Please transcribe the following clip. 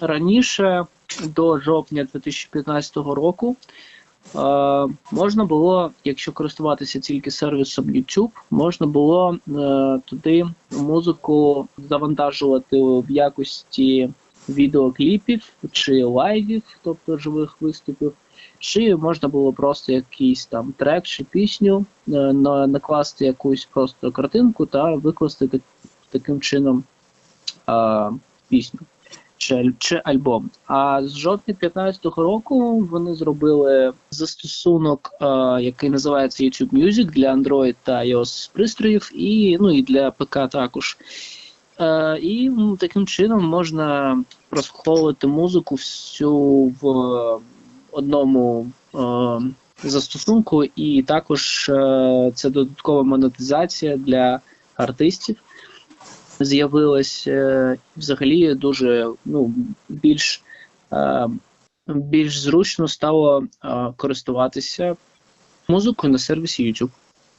раніше, до жовтня 2015 року, е, можна було, якщо користуватися тільки сервісом YouTube, можна було е, туди музику завантажувати в якості відеокліпів чи лайвів, тобто живих виступів. Чи можна було просто якийсь там трек чи пісню е, на, накласти якусь просто картинку та викласти так, таким чином е, пісню чи, чи альбом. А з жовтня 2015 року вони зробили застосунок, е, який називається YouTube Music для Android та iOS пристроїв, і, ну, і для ПК також. Е, і таким чином можна прослуховувати музику всю в одному е, застосунку, і також е, це додаткова монетизація для артистів. З'явилась е, взагалі дуже ну, більш, е, більш зручно стало е, користуватися музикою на сервісі YouTube.